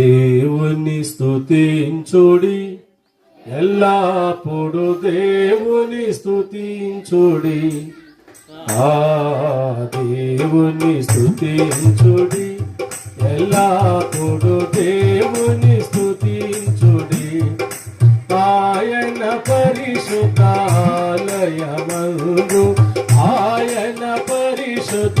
దేవుని స్థుతించుడి ఎల్లప్పుడు దేవుని స్థుతించుడి ఆ దేవుని స్థుతించుడి ఎల్లప్పుడు దేవుని స్థుతించుడి ఆయన పరిశుద్ధాలయమందు ఆయన పరిశుద్ధాలయమందు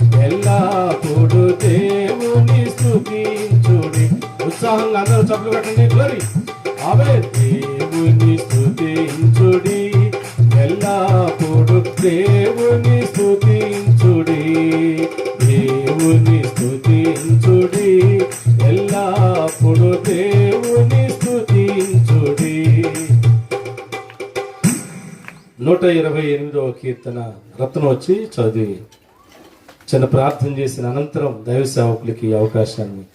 ఉత్సాహంగా అందరూ చప్పులు కట్టండి గ్లోరీ అవే దేవుని స్థుతించుడి ఎల్లప్పుడు దేవుని స్థుతించుడి దేవుని స్థుతించుడి ఎల్లప్పుడు దేవుని స్థుతించుడి నూట ఇరవై ఎనిమిదవ కీర్తన రత్నం వచ్చి చదివి చిన్న ప్రార్థన చేసిన అనంతరం దైవ సేవకులకి అవకాశాన్ని